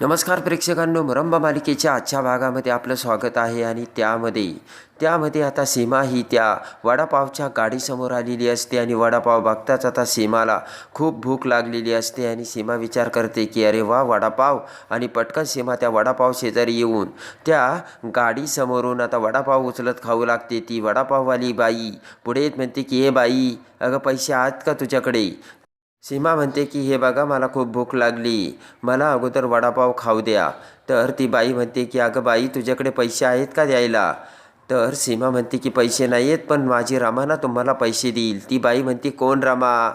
नमस्कार प्रेक्षकांनो मुरंबा मालिकेच्या आजच्या भागामध्ये आपलं स्वागत आहे आणि त्यामध्ये त्यामध्ये आता सीमा ही त्या वडापावच्या गाडीसमोर आलेली असते आणि वडापाव बघताच आता सीमाला खूप भूक लागलेली असते आणि सीमा विचार करते की अरे वा वडापाव. आणि पटकन सीमा त्या वडापाव शेजारी येऊन त्या गाडीसमोरून आता वडापाव उचलत खाऊ लागते. ती वडापाववाली बाई पुढे येत म्हणते की हे बाई अगं पैसे आहेत का तुझ्याकडे? सीमा म्हणते की हे बघा मला खूप भूक लागली. मला अगोदर वडापाव खाऊ द्या. तर ती बाई म्हणते की अगं बाई तुझ्याकडे पैसे आहेत का द्यायला? तर सीमा म्हणते की पैसे नाही आहेत पण माझी रमा ना तुम्हाला पैसे देईल. ती बाई म्हणते कोण रामा?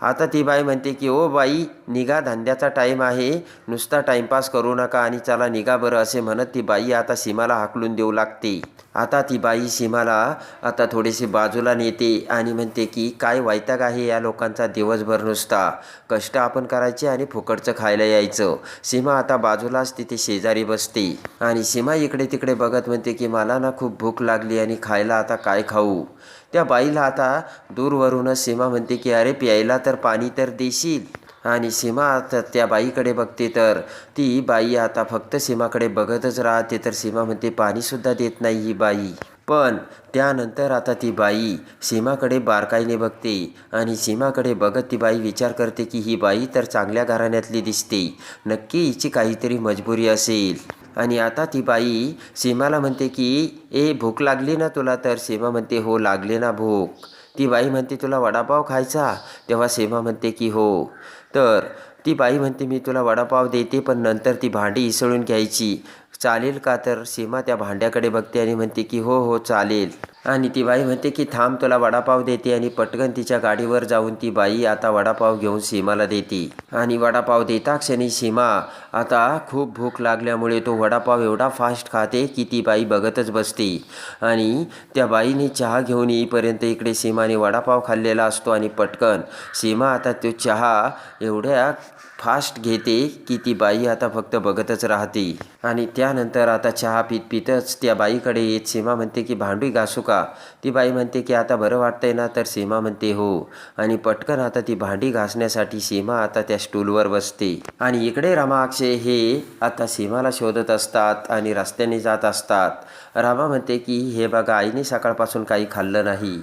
आता ती बाई म्हणते की ओ बाई निघा धंद्याचा टाईम आहे. नुसता टाईमपास करू नका आणि चला निघा बरं असे म्हणत ती बाई आता सीमाला हाकलून देऊ लागते. आता ती बाई सीमाला आता थोडीशी बाजूला नेते आणि म्हणते की काय वैताग आहे या लोकांचा दिवसभर नुसता. कष्ट आपण करायचे आणि फुकटचं खायला यायचं. सीमा आता बाजूलाच तिथे शेजारी बसते. आणि सीमा इकडे तिकडे बघत म्हणते की मला ना खूप भूक लागली आणि खायला आता काय खाऊ? त्या बाईला आता दूरवरूनच सीमा म्हणते की अरे प्यायला तर पाणी तर देशील. आणि सीमा आता त्या बाईकडे बघते तर ती बाई आता फक्त सीमाकडे बघतच राहते. तर सीमा म्हणते पाणीसुद्धा देत नाही ही बाई. पण त्यानंतर आता ती बाई सीमाकडे बारकाईने बघते आणि सीमाकडे बघत ती बाई विचार करते की ही बाई तर चांगल्या घराण्यातली दिसते. नक्की हिची काहीतरी मजबुरी असेल. आणि आता ती बाई सीमाला म्हणते की ए भूक लागली ना तुला? तर सीमा म्हणते हो लागली ना भूक. ती बाई म्हणते तुला वडापाव खायचा? तेव्हा सीमा म्हणते की हो. तर ती बाई म्हणते मी तुला वडापाव देते पण नंतर ती भांडी इसळून घ्यायची. चालेल का? तर सीमा त्या भांड्याकडे बघते आणि म्हणते की हो हो चालेल. आणि ती बाई म्हणते की थांब तुला वडापाव देते आणि पटकन तिच्या गाडीवर जाऊन ती बाई आता वडापाव घेऊन सीमाला देते. आणि वडापाव देता क्षणी सीमा आता खूप भूक लागल्यामुळे तो वडापाव एवढा फास्ट खाते की ती बाई बघतच बसते. आणि त्या बाईने चहा घेऊन येईपर्यंत इकडे सीमाने वडापाव खाल्लेला असतो आणि पटकन सीमा आता तो चहा एवढ्या फास्ट घेते की ती बाई आता फक्त बघतच राहते. आणि त्यानंतर आता चहा पित पितच त्या बाईकडे येत सीमा म्हणते की भांडी घासू का? ती बाई म्हणते की आता बरं वाटतंय ना? तर सीमा म्हणते हो. आणि पटकन आता ती भांडी घासण्यासाठी सीमा आता त्या स्टूलवर बसते. आणि इकडे रामा हे आता सीमाला शोधत असतात आणि रस्त्याने जात असतात. रामा म्हणते की हे बघा आईने सकाळपासून काही खाल्लं नाही.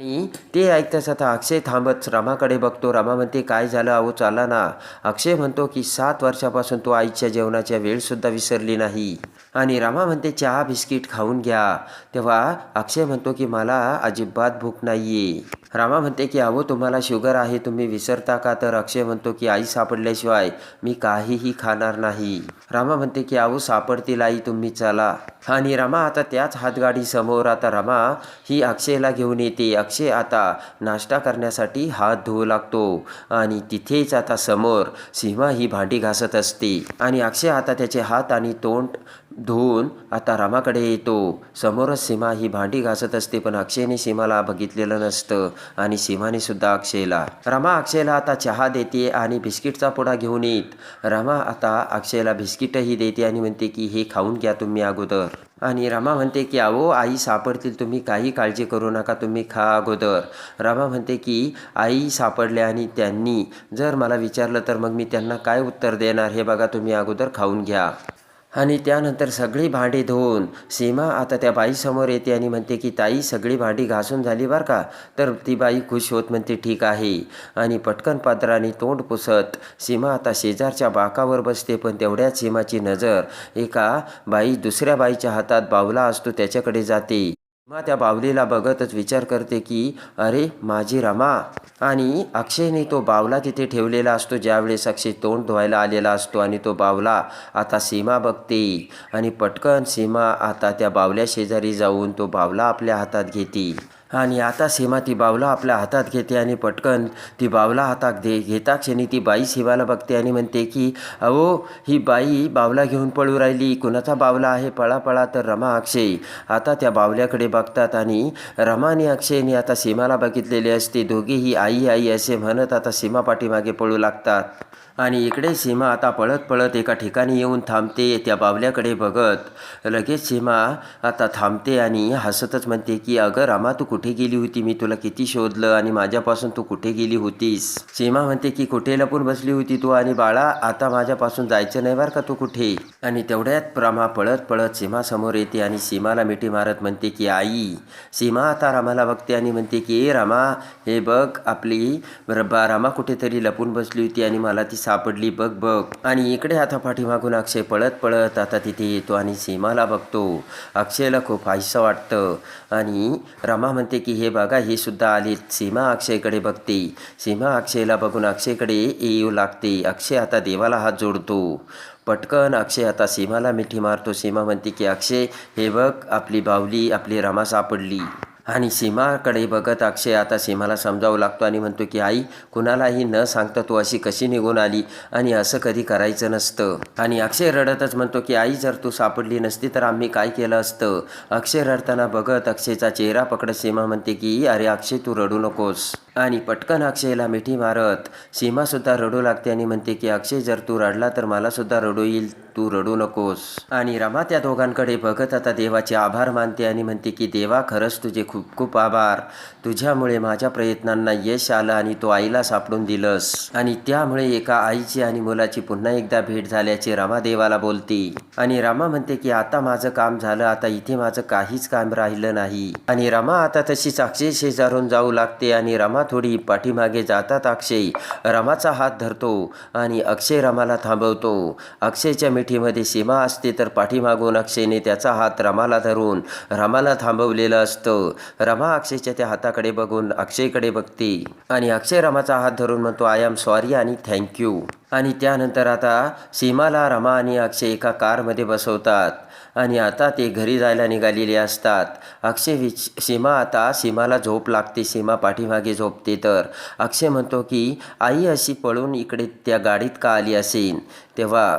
आणि ते ऐकताच आता अक्षय थांबत रमाकडे बघतो. रमा म्हणते काय झालं? अहो चाला ना. अक्षय म्हणतो की सात वर्षापासून तो आईच्या जेवणाच्या वेळसुद्धा विसरली नाही. आणि रमा म्हणते चहा बिस्किट खाऊन घ्या. तेव्हा अक्षय म्हणतो की मला अजिबात भूक नाही आहे रामा म्हणते की अहो तुम्हाला शुगर आहे तुम्ही विसरता का? तर अक्षय म्हणतो की आई सापडल्याशिवाय मी काहीही खाणार नाही. रामा म्हणते की अहो सापडतील आई तुम्ही चला. आणि रमा आता त्याच हातगाडी समोर आता रमा ही अक्षयला घेऊन येते. अक्षय आता नाश्ता करण्यासाठी हात धुवू लागतो. आणि तिथेच आता समोर सीमा ही भांडी घासत असते. आणि अक्षय आता त्याचे हात आणि तोंड धुवून आता रामाकडे येतो. समोरच सीमा ही भांडी घासत असते पण अक्षयने सीमाला बघितलेलं नसतं. आणि सीमाने सुद्धा अक्षयला रमा अक्षयला आता चहा देते आणि बिस्किटचा पुडा घेऊन येत. रमा आता अक्षयला बिस्किटही देते आणि म्हणते की हे खाऊन घ्या तुम्ही अगोदर. आणि रमा म्हणते की अहो आई सापडतील. तुम्ही काही काळजी करू नका. तुम्ही खा अगोदर. रमा म्हणते की आई सापडल्या आणि त्यांनी जर मला विचारलं तर मग मी त्यांना काय उत्तर देणार? हे बघा तुम्ही अगोदर खाऊन घ्या. आणि त्यानंतर सगळी भांडी धुवून सीमा आता त्या बाईसमोर येते आणि म्हणते की ताई सगळी भांडी घासून झाली बरं का? तर ती बाई खुश होत म्हणते ठीक आहे. आणि पटकन पात्राने तोंड पुसत सीमा आता शेजारच्या बाकावर बसते पण तेवढ्याच सीमाची नजर एका बाई दुसऱ्या बाईच्या हातात बावला असतो त्याच्याकडे जाते. रमा त्या बावलीला बघतच विचार करते की अरे माझी रमा. आणि अक्षयने तो बावला तिथे ठेवलेला असतो ज्यावेळेस अक्षय तोंड धुवायला आलेला असतो आणि तो बावला आता सीमा बघते. आणि पटकन सीमा आता त्या बावल्या शेजारी जाऊन तो बावला आपल्या हातात घेते. आणि आता सीमा ती बावला आपल्या हातात घेते आणि पटकन ती बावला हातात दे घेता क्षणी ती बाई सीमाला बघते आणि म्हणते की अहो ही बाई बावला घेऊन पळू राहिली. कुणाचा बावला आहे? पळा पळा तर रमा अक्षय. आता त्या बावल्याकडे बघतात आणि रमा आणि अक्षयने आता सीमाला बघितलेले असते. दोघेही आई आई असे म्हणत आता सीमा पाठीमागे पळू लागतात. आणि इकडे सीमा आता पळत पळत एका ठिकाणी येऊन थांबते त्या बावल्याकडे बघत. लगेच सीमा आता थांबते आणि हसतच म्हणते की अगं रामा तू कुठे कुठे गेली होती? मी तुला किती शोधलं आणि माझ्यापासून तू कुठे गेली होतीस? सीमा म्हणते की कुठे लपून बसली होती तू आणि बाळा? आता माझ्यापासून जायचं नाही बरं का तू कुठे? आणि तेवढ्यात प्रमा पळत पळत सीमा समोर येते आणि सीमाला मिठी मारत म्हणते की आई सीमा आता रामाला बघते आणि म्हणते की ए रामा हे बघ आपली रब्बा रामा कुठेतरी लपून बसली होती आणि मला ती सापडली. बघ बघ. आणि इकडे आता पाठीमागून अक्षय पळत पळत आता तिथे येतो आणि सीमाला बघतो. अक्षयला खूप हायसं वाटतं आणि रमा म्हणते की हे बघा ही सुद्धा आली. सीमा अक्षयकडे बघते. सीमा अक्षयला बघून अक्षयकडे येऊ लागते. अक्षय आता देवाला हात जोडतो. पटकन अक्षय आता सीमाला मिठी मारतो. सीमा म्हणते की अक्षय हे बघ आपली बावली आपली रमा सापडली. आणि सीमाकडे बघत अक्षय आता सीमाला समजावू लागतो आणि म्हणतो की आई कुणालाही न सांगता तू अशी कशी निघून आली? आणि असं कधी करायचं नसतं. आणि अक्षय रडतच म्हणतो की आई जर तू सापडली नसती तर आम्ही काय केलं असतं? अक्षय रडताना बघत अक्षयचा चेहरा पकडत सीमा म्हणते की अरे अक्षय तू रडू नकोस. आणि पटकन अक्षयला मिठी मारत सीमासुद्धा रडू लागते आणि म्हणते की अक्षय जर तू रडला तर मला सुद्धा रडू येईल तू रडू नकोस आणि रमा त्या दोघांकडे बघत आता देवाचे आभार मानते आणि म्हणते की देवा खरंच तुझे खूप खूप आभार. तुझ्यामुळे माझ्या प्रयत्नांना यश आलं आणि तो आईला सापडून दिलंस आणि त्यामुळे एका आईची आणि मुलाची पुन्हा एकदा भेट झाल्याचे रमा देवाला बोलते. आणि रमा म्हणते की आता माझं काम झालं आता इथे माझं काहीच काम राहिलं नाही आणि रमा आता तशीच अक्षय शेजारून जाऊ लागते आणि रमा थोडी पाठीमागे जातात अक्षय. रमाचा हात धरतो आणि अक्षय रमाला थांबवतो. अक्षयच्या मिठीमध्ये सीमा असते तर पाठीमागून अक्षयने त्याचा हात रमाला धरून रमाला थांबवलेलं असतं. रमा अक्षयच्या त्या हाताकडे बघून अक्षयकडे बघते आणि अक्षय रमाचा हात धरून म्हणतो आय एम सॉरी आणि थँक्यू आणि त्यानंतर आता सीमाला रमा आणि अक्षय एका कारमध्ये बसवतात. आणि आता ते घरी जायला निघालेले असतात. अक्षय विच सीमा आता सीमाला झोप लागते. सीमा पाठीमागे झोपते तर. अक्षय म्हणतो की आई अशी पळून इकडे त्या गाडीत का आली असेल तेव्हा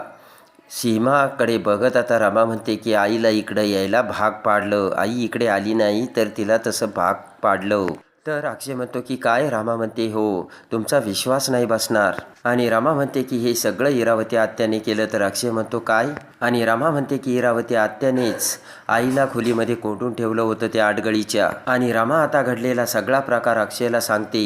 सीमाकडे बघत आता रमा म्हणते की आईला इकडं यायला भाग पाडलं. आई इकडे आली नाही तर तिला तसं भाग पाडलं. तर अक्षय म्हणतो की काय रामा म्हणते हो? तुमचा विश्वास नाही बसणार. आणि रामा म्हणते की हे सगळं इरावती आत्याने केलं. तर अक्षय म्हणतो काय? आणि रामा म्हणते की इरावती आत्यानेच. आईला खोलीमध्ये कोंडून ठेवलं होतं त्या आडगळीच्या. आणि रामा आता घडलेला सगळा प्रकार अक्षयला सांगते.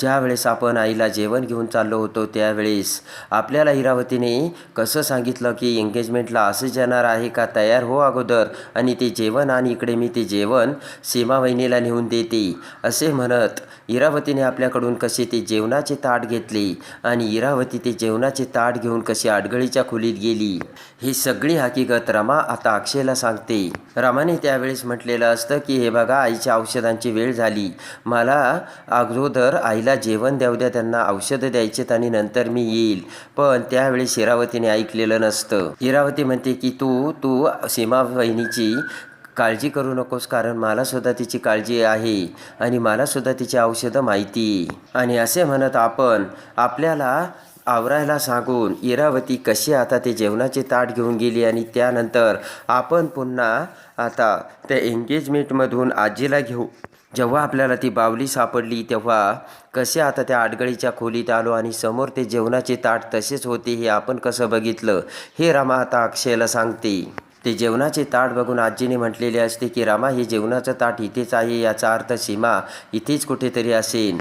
ज्यावेळेस आपण आईला जेवण घेऊन चाललो होतो त्यावेळेस आपल्याला इरावतीने कसं सांगितलं की एंगेजमेंटला असंच जाणार आहे का? तयार हो अगोदर. आणि ते जेवण आणि इकडे मी ते जेवण सीमा वहिनीला नेऊन देते असे म्हणत इरावतीने आपल्याकडून कसे ते जेवणाचे ताट घेतले आणि इरावती ते जेवणाचे ताट घेऊन कशी आडगळीच्या खोलीत गेली ही सगळी हकीकत रमा आता अक्षयला सांगते. रमाने त्यावेळेस म्हटलेलं असतं की हे बघा आईच्या औषधांची वेळ झाली. मला अगोदर आईला जेवण द्याऊ द्या त्यांना औषधं द्यायचेत आणि नंतर मी येईल. पण त्यावेळेस इरावतीने ऐकलेलं नसतं. इरावती म्हणते की तू तू सीमा वहिनीची काळजी करू नकोस कारण मलासुद्धा तिची काळजी आहे आणि मलासुद्धा तिची औषधं माहिती. आणि असे म्हणत आपण आपल्याला आवरायला सांगून इरावती कशी आता ते जेवणाचे ताट घेऊन गेली आणि त्यानंतर आपण पुन्हा आता त्या एंगेजमेंटमधून आजीला घेऊ. जेव्हा आपल्याला ती बावली सापडली तेव्हा कसे आता त्या आडगळीच्या खोलीत आलो आणि समोर ते जेवणाचे ताट तसेच होते हे आपण कसं बघितलं हे रामा आता अक्षयला सांगते. ते जेवणाचे ताट बघून आजीने म्हटलेले असते की रामा हे जेवणाचं ताट इथेच आहे याचा अर्थ सीमा इथेच कुठेतरी असेल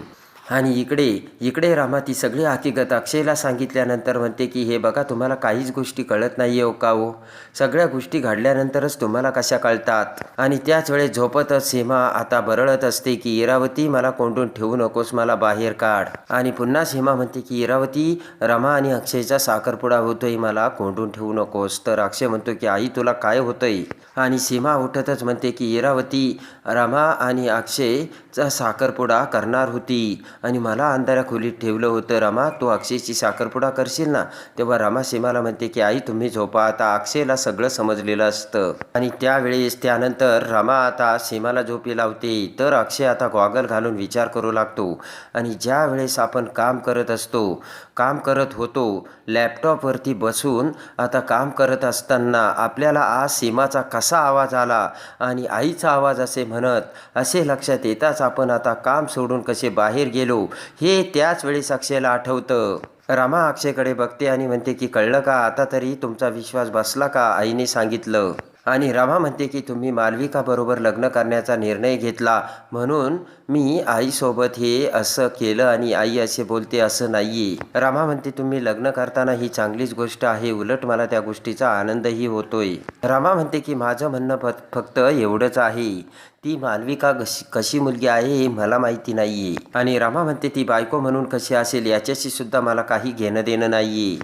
आणि इकडे इकडे रामा ती सगळी हकीकत अक्षयला सांगितल्यानंतर म्हणते की हे बघा तुम्हाला काहीच गोष्टी कळत नाही हो का हो? सगळ्या गोष्टी घडल्यानंतरच तुम्हाला कशा कळतात? आणि त्याच वेळेस झोपतच सीमा आता बरळत असते की इरावती मला कोंडून ठेवू नकोस मला बाहेर काढ. आणि पुन्हा सीमा म्हणते की इरावती रमा आणि अक्षयचा साखरपुडा होतोय मला कोंडून ठेवू नकोस. तर अक्षय म्हणतो की आई तुला काय होतंय? आणि सीमा उठतच म्हणते की इरावती रमा आणि अक्षयचा साखरपुडा करणार होती. आणि मला अंधाऱ्या खोलीत ठेवलं होतं. रमा तू अक्षयची साखरपुडा करशील ना? तेव्हा रमा सीमाला म्हणते की आई तुम्ही झोपा. आता अक्षयला सगळं समजलेलं असतं. आणि त्यावेळेस त्यानंतर रमा आता सीमाला झोपी लावते. तर अक्षय आता गॉगल घालून विचार करू लागतो. आणि ज्या वेळेस आपण काम करत असतो काम करत होतो लॅपटॉपवरती बसून आता काम करत असताना आपल्याला आज सीमाचा कसा असा आवाज आला आणि आईचा आवाज असे म्हणत असे लक्षात येताच आपण आता काम सोडून कसे बाहेर गेलो हे त्याच वेळेस अक्षयला आठवतं. रमा अक्षयकडे बघते आणि म्हणते की कळलं का? आता तरी तुमचा विश्वास बसला का? आईने सांगितलं. आणि रमा म्हणते की तुम्ही मालविकाबरोबर लग्न करण्याचा निर्णय घेतला. म्हणून मी आईसोबत हे असं केलं आणि आई असे बोलते असं नाही रमा म्हणते तुम्ही लग्न करताना ही चांगलीच गोष्ट आहे. उलट मला त्या गोष्टीचा आनंदही होतोय. रमा म्हणते की माझं म्हणणं फक्त एवढंच आहे. ती मालविका कशी कशी मुलगी आहे हे मला माहिती नाहीये. आणि रामा म्हणते ती बायको म्हणून कशी असेल याच्याशी सुद्धा मला काही घेणं देणं नाहीये.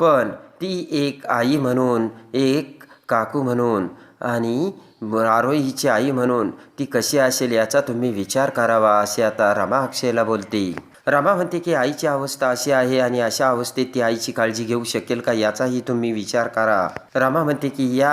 पण ती एक आई म्हणून एक काकू म्हणून आणि आरोहीची आई म्हणून ती कशी असेल याचा तुम्ही विचार करावा असे आता रमा अक्षयला बोलते. रमा म्हणते की आईची अवस्था अशी आहे आणि अशा अवस्थेत ती आईची काळजी घेऊ शकेल का याचाही तुम्ही विचार करा. रमा म्हणते की या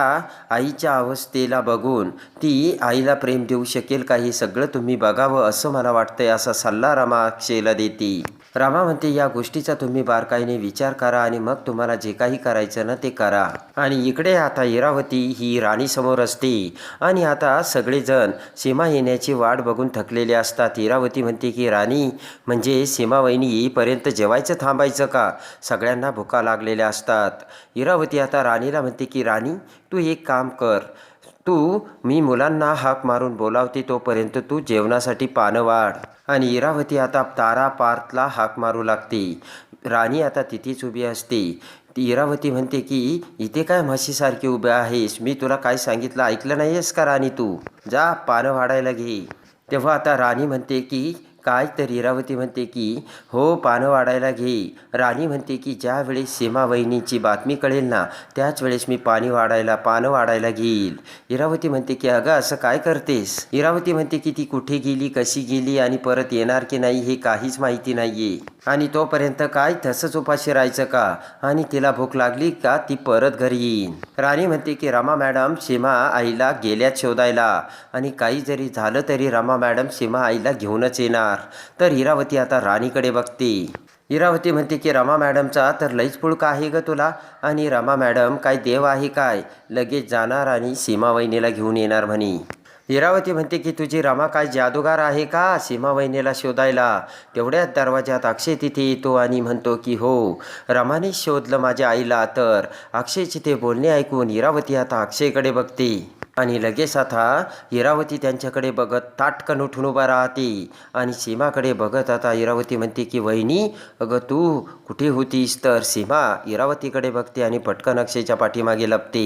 आईच्या अवस्थेला बघून ती आईला प्रेम देऊ शकेल का हे सगळं तुम्ही बघावं असं मला वाटतंय असा सल्ला रमा अक्षयला देते. रामा म्हणते या गोष्टीचा तुम्ही बारकाईने विचार करा आणि मग तुम्हाला जे काही करायचं ना ते करा. आणि इकडे आता इरावती ही राणी समोर असते. आणि आता सगळेजण सीमा येण्याची वाट बघून थकलेले असतात. इरावती म्हणते की राणी म्हणजे सीमावहिनी येईपर्यंत जेवायचं थांबायचं का? सगळ्यांना भुका लागलेल्या असतात. इरावती आता राणीला म्हणते की राणी तू एक काम कर. तू मी मुलांना हाक मारून बोलावते तोपर्यंत तू जेवणासाठी पानं वाढ. आणि इरावती आता तारा पार्थला हाक मारू लागते. राणी आता तिथेच उभी असते. ती इरावती म्हणते की इथे काय म्हशीसारखी उभे आहेस? मी तुला काय सांगितलं? ऐकलं नाही आहेस का राणी तू? जा पानं वाढायला घे. तेव्हा आता राणी म्हणते की काय तर इरावती म्हणते की हो पानं वाढायला घे. राणी म्हणते की ज्या वेळेस सीमा वहिनीची बातमी कळेल ना त्याच वेळेस मी पाणी वाढायला पानं वाढायला घेईल. इरावती म्हणते की अगं असं काय करतेस? इरावती म्हणते की ती कुठे गेली कशी गेली आणि परत येणार की नाही हे काहीच माहिती नाही आहे आणि तोपर्यंत काय तसंच उपाशी राहायचं का? आणि तिला भूक लागली का ती परत घरी येईन. राणी म्हणते की रमा मॅडम सीमा आईला गेल्यात शोधायला. आणि काही जरी झालं तरी रमा मॅडम सीमा आईला घेऊनच येणार. तर हिरावती आता राणीकडे बघते. हिरावती म्हणते की रमा मॅडमचा तर लईच पुळका आहे ग तुला. आणि रमा मॅडम काय देव आहे काय? लगेच जाणार आणि सीमा वहिनीला घेऊन येणार म्हणे. इरावती म्हणते की तुझी रमा काय जादूगार आहे का? सीमा वहिनीला शोधायला. तेवढ्याच दरवाजात अक्षय तिथे येतो आणि म्हणतो की हो रमाने शोधलं माझ्या आईला तर. अक्षयची ते बोलणे ऐकून इरावती आता अक्षयकडे बघते. आणि लगेच आता इरावती त्यांच्याकडे बघत ताटकन उठून उभा राहते. आणि सीमाकडे बघत आता इरावती म्हणते की वहिनी अगं तू कुठे होतीस? तर सीमा इरावतीकडे बघते आणि पटकन अक्षयच्या पाठीमागे लपते.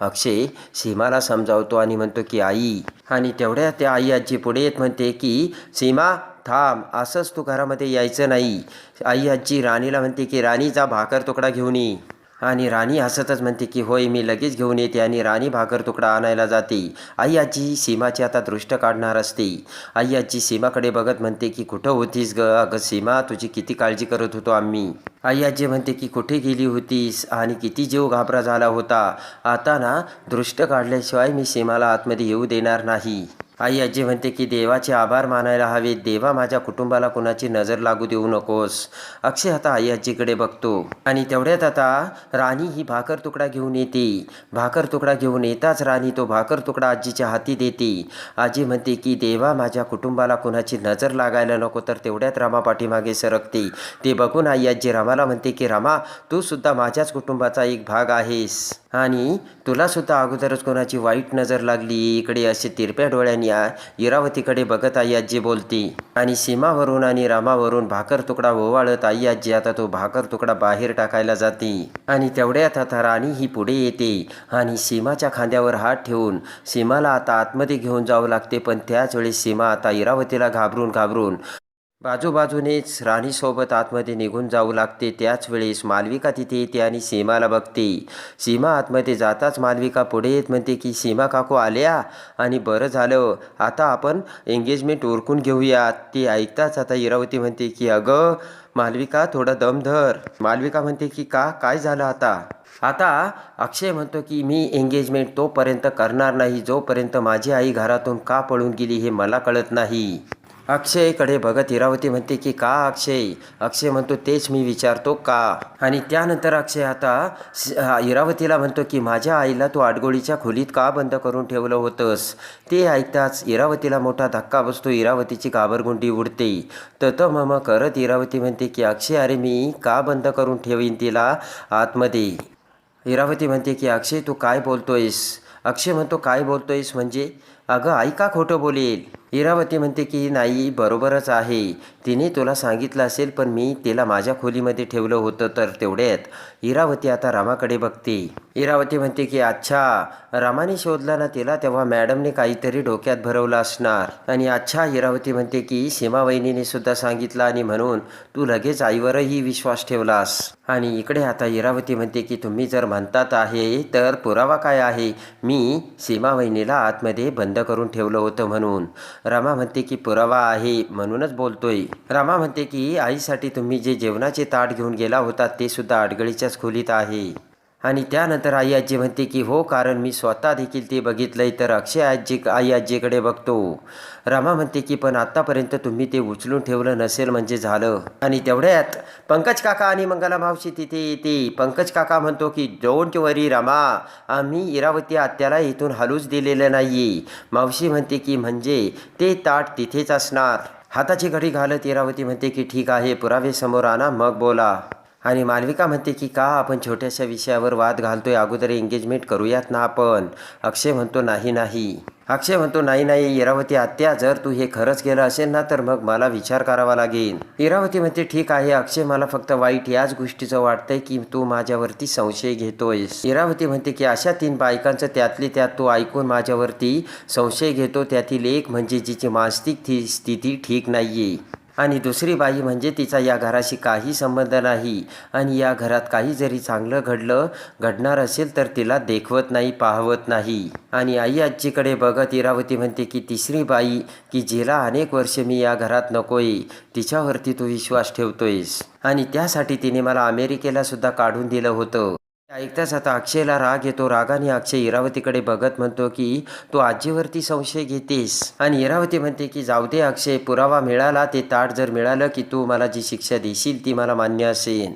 अक्षय सीमाला समजावतो आणि म्हणतो की आई आणि तेवढ्या त्या आई आजी पुढे येत म्हणते की सीमा थांब असंच तू घरामध्ये यायचं नाही. आई आजी राणीला म्हणते की राणीचा भाकर तुकडा घेऊन ये. आणि राणी हसतच म्हणते की होय मी लगेच घेऊन येते आणि राणी भाकर तुकडा आणायला जाते. आई आजी सीमाची आता दृष्ट काढणार असते. आई आजी सीमाकडे बघत म्हणते की कुठं होतीस ग? अगं सीमा तुझी किती काळजी करत होतो आम्ही. आई आजी म्हणते की कुठे गेली होतीस? आणि किती जीव घाबरा झाला होता? आता ना दृष्ट काढल्याशिवाय मी सीमाला आतमध्ये येऊ देणार नाही. आई आजी म्हणते की देवाचे आभार मानायला हवे. देवा माझ्या कुटुंबाला कुणाची नजर लागू देऊ नकोस. अक्षय आता आई आजीकडे बघतो. आणि तेवढ्यात आता राणी ही भाकर तुकडा घेऊन येते. भाकर तुकडा घेऊन येताच राणी तो भाकर तुकडा आजीच्या हाती देते. आजी म्हणते की देवा माझ्या कुटुंबाला कुणाची नजर लागायला नको. तर तेवढ्यात रामा पाठीमागे सरकते. ते बघून आई आजी रामाला म्हणते की रामा तू सुद्धा माझ्याच कुटुंबाचा एक भाग आहेस. आणि तुला सुद्धा अगोदरच कोणाची वाईट नजर लागली. इकडे असे तिरप्या डोळ्यांनी आ- इरावतीकडे बघत आई आजी बोलते. आणि सीमावरून आणि रामावरून भाकर तुकडा ओवाळत आई आजी आता तो भाकर तुकडा बाहेर टाकायला जाते. आणि तेवढ्यात आता राणी ही पुढे येते आणि सीमाच्या खांद्यावर हात ठेवून सीमाला आता आतमध्ये घेऊन जावं लागते पण त्याच वेळेस सीमा आता इरावतीला घाबरून घाबरून बाजूबाजूनेच राणीसोबत आतमध्ये निघून जाऊ लागते. त्याच वेळेस मालविका तिथे येते आणि सीमाला बघते. सीमा आतमध्ये जाताच मालविका पुढे येत म्हणते की सीमा काकू आल्या? आणि बरं झालं. आता आपण एंगेजमेंट ओरकून घेऊयात. ती ऐकताच आता इरावती म्हणते की अगं मालविका थोडं दम धर. मालविका म्हणते की का? काय झालं आता? आता अक्षय म्हणतो की मी एंगेजमेंट तोपर्यंत करणार नाही. जोपर्यंत माझी आई घरातून का पळून गेली हे मला कळत नाही. अक्षयकडे बघत इरावती म्हणते की का अक्षय? अक्षय म्हणतो तेच मी विचारतो का? आणि त्यानंतर अक्षय आता इरावतीला म्हणतो की माझ्या आईला तू आडगोळीच्या खोलीत का बंद करून ठेवलं होतंस? ते ऐकताच इरावतीला मोठा धक्का बसतो इरावतीची काबरगुंडी उडते. तत मम करत इरावती म्हणते की अक्षय अरे मी का बंद करून ठेवीन तिला आतमध्ये? इरावती म्हणते की अक्षय तू काय बोलतोयस? अक्षय म्हणतो काय बोलतोयस म्हणजे? अगं आई का खोटं बोलेल? इरावती म्हणते की नाही बरोबरच आहे. तिने तुला सांगितलं असेल पण मी तिला माझ्या खोलीमध्ये ठेवलं होतं तर तेवढ्यात इरावती आता रामाकडे बघते. इरावती म्हणते की अच्छा रामाने शोधला ना तिला तेव्हा मॅडमने काहीतरी डोक्यात भरवलं असणार. आणि अच्छा इरावती म्हणते की सीमा वहिनीने सुद्धा सांगितलं आणि म्हणून तू लगेच आईवरही विश्वास ठेवलास. आणि इकडे आता इरावती म्हणते की तुम्ही जर म्हणतात आहे तर पुरावा काय आहे? मी सीमा वहिनीला आतमध्ये बंद करून ठेवलं होतं म्हणून. रमा म्हणते की पुरावा आहे म्हणूनच बोलतोय. रमा म्हणते की आईसाठी तुम्ही जे जेवणाचे ताट घेऊन गेला होता ते सुद्धा अडगळीच्याच खोलीत आहे. आणि त्यानंतर आई आजी म्हणते की हो कारण मी स्वतः देखील ते बघितलंय तर अक्षय आजी आई आजीकडे बघतो. रमा म्हणते की पण आत्तापर्यंत तुम्ही ते उचलून ठेवलं नसेल म्हणजे झालं. आणि तेवढ्यात पंकज काका आणि मंगला मावशी तिथे येते. पंकज काका म्हणतो की डोंट वरी रमा. आम्ही इरावती आत्याला इथून हलूच दिलेलं नाही मावशी म्हणते की म्हणजे ते ताट तिथेच असणार. हाताची घडी घालत इरावती म्हणते की ठीक आहे पुरावे समोर आणा मग बोला. आणि मालविका म्हणते की का आपण छोट्याशा विषयावर वाद घालतोय? अगोदर एंगेजमेंट करूयात ना आपण. अक्षय म्हणतो नाही नाही. अक्षय म्हणतो नाही नाही इरावती आत्या जर तू हे खरंच केलं असेल ना तर मग मला विचार करावा लागेल. इरावती म्हणते ठीक आहे अक्षय मला फक्त वाईट याच गोष्टीचं वाटतंय की तू माझ्यावरती संशय घेतोयस. इरावती म्हणते की अशा तीन बायकांचं त्यातली त्यात तू ऐकून माझ्यावरती संशय घेतो त्यातील एक म्हणजे जिची मानसिक स्थिती ठीक नाहीये. आणि दुसरी बाई म्हणजे तिचा या घराशी काही संबंध नाही. आणि या घरात काही जरी चांगलं घडलं घडणार असेल तर तिला देखवत नाही पाहवत नाही. आणि आई आजीकडे बघत इरावती म्हणते की तिसरी बाई की जिला अनेक वर्ष मी या घरात नकोय. तिच्यावरती तू विश्वास ठेवतोयस. आणि त्यासाठी तिने मला अमेरिकेला सुद्धा काढून दिलं होतं. ऐकताच आता अक्षयला राग येतो. रागाने अक्षय इरावतीकडे बघत म्हणतो की तू आजीवरती संशय घेतेस. आणि इरावती म्हणते की जाऊ दे अक्षय पुरावा मिळाला ते ताट जर मिळालं की तू मला जी शिक्षा देशील ती मला मान्य असेल.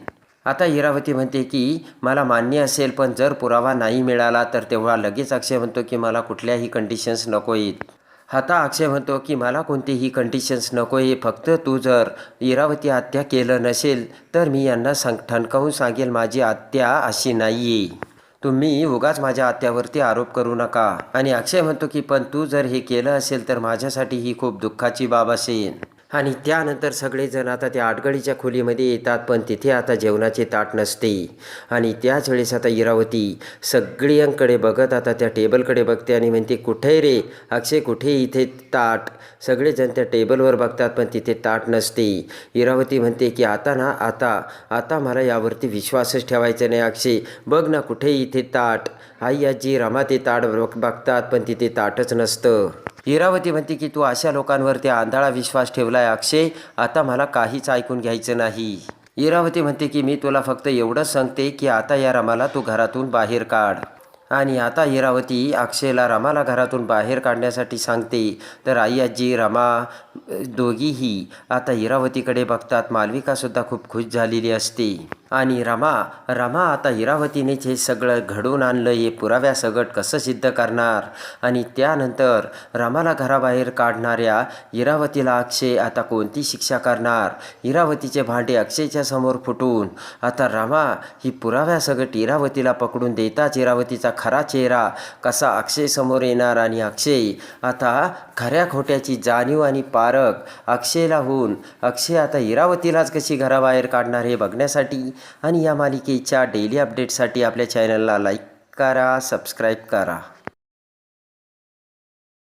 आता इरावती म्हणते की मला मान्य असेल पण जर पुरावा नाही मिळाला तर तेव्हा लगेच अक्षय म्हणतो की मला कुठल्याही कंडिशन्स नको आहेत. आता अक्षय म्हणतो की मला कोणतीही कंडिशन्स नको आहे. फक्त तू जर इरावती हत्या केलं नसेल तर मी यांना सांग ठणकावून सांगेल माझी हत्या अशी नाही आहे तुम्ही उगाच माझ्या आत्यावरती आरोप करू नका. आणि अक्षय म्हणतो की पण तू जर हे केलं असेल तर माझ्यासाठी ही खूप दुःखाची बाब असेल. आणि त्यानंतर सगळेजण आता त्या आडगडीच्या खोलीमध्ये येतात पण तिथे आता जेवणाचे ताट नसते. आणि त्याच वेळेस आता इरावती सगळ्यांकडे बघत आता त्या टेबलकडे बघते आणि म्हणते कुठे रे? अक्षय कुठे इथे ताट? सगळेजण त्या टेबलवर बघतात पण तिथे ताट नसते. इरावती म्हणते की आता ना आता आता मला यावरती विश्वासच ठेवायचा नाही अक्षय. बघ ना कुठे इथे ताट? आई आजी रमा ते ताट बघ- बघतात पण तिथे ताटच नसतं. इरावती म्हणते की तू अशा लोकांवरती आंधळा विश्वास ठेवलाय अक्षय. आता मला काहीच ऐकून घ्यायचं नाही. इरावती म्हणते की मी तुला फक्त एवढंच सांगते की आता या रमाला तू घरातून बाहेर काढ. आणि आता इरावती अक्षयला रमाला घरातून बाहेर काढण्यासाठी सांगते तर आई आजी रमा दोघीही आता इरावतीकडे बघतात. मालविकासुद्धा खूप खुश झालेली असते. आणि रमा रमा आता इरावतीनेच हे सगळं घडवून आणलं हे पुराव्यासगट कसं सिद्ध करणार? आणि त्यानंतर रमाला घराबाहेर काढणाऱ्या इरावतीला अक्षय आता कोणती शिक्षा करणार? इरावतीचे भांडे अक्षयच्या समोर फुटून आता रमा ही पुराव्यासगट इरावतीला पकडून देताच इरावतीचा खरा चेहरा कसा अक्षय समोर येणार? आणि अक्षय आता खऱ्या खोट्याची जाणीव आणि पारख अक्षयला होऊन अक्षय आता इरावतीलाच कशी घराबाहेर काढणार हे बघण्यासाठी आणि या मालिकेच्या डेली अपडेटसाठी आपल्या चॅनलला लाईक करा सबस्क्राईब करा.